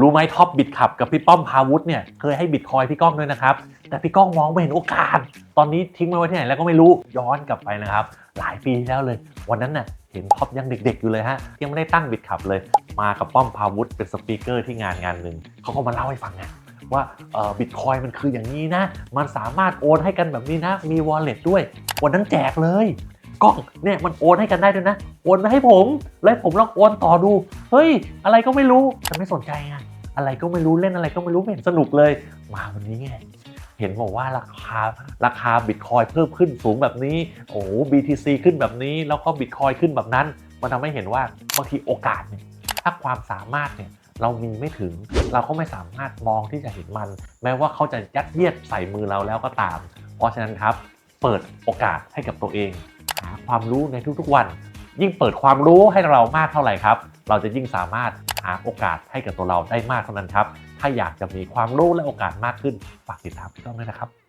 รู้ไหมท็อปบิตขับกับพี่ป้อมพาวุฒิเนี่ยเคยให้บิตคอยพี่ก้องด้วยนะครับ แต่พี่ก้องมองไม่เห็นโอกาส ตอนนี้ทิ้งไว้ที่ไหนแล้วก็ไม่รู้ย้อนกลับไปนะครับ หลายปีแล้วเลย วันนั้นน่ะเห็นท็อปยังเด็กๆอยู่เลยฮะยังไม่ได้ตั้งบิตขับเลย มากับป้อมพาวุฒิเป็นสปีกเกอร์ที่งานงานหนึ่งเขาก็มาเล่าให้ฟังไงว่าบิตคอยมันคืออย่างนี้นะ มันสามารถโอนให้กันแบบนี้นะ มี wallet ด้วย วันนั้นแจกเลย กล้องเนี่ยมันโอนให้กันได้ด้วยนะ โอนมาให้ผม แล้วผมลองโอนต่อดู เฮ้ย อะไรก็ไม่รู้ฉันไม่สนใจไงอะไรก็ไม่รู้เล่นอะไรก็ไม่รู้ไม่เห็นสนุกเลย มาวันนี้ไงเห็นบอกว่าราคาราคาบิตคอยเพิ่มขึ้นสูงแบบนี้โอ้โห BTC ขึ้นแบบนี้ แล้วก็บิตคอยขึ้นแบบนั้น มันทำให้เห็นว่าบางทีโอกาสเนี่ยถ้าความสามารถเนี่ยเรามีไม่ถึงเราก็ไม่สามารถมองที่จะเห็นมัน แม้ว่าเขาจะยัดเยียดใส่มือเราแล้วก็ตาม เพราะฉะนั้นครับ เปิดโอกาสให้กับตัวเอง หาความรู้ในทุกๆวัน ยิ่งเปิดความรู้ให้เรามากเท่าไหร่ครับ เราจะยิ่งสามารถหาโอกาสให้กับตัวเราได้มากเท่านั้นครับ ถ้าอยากจะมีความรู้และโอกาสมากขึ้นฝากติดตามพี่ต้องด้วยนะครับ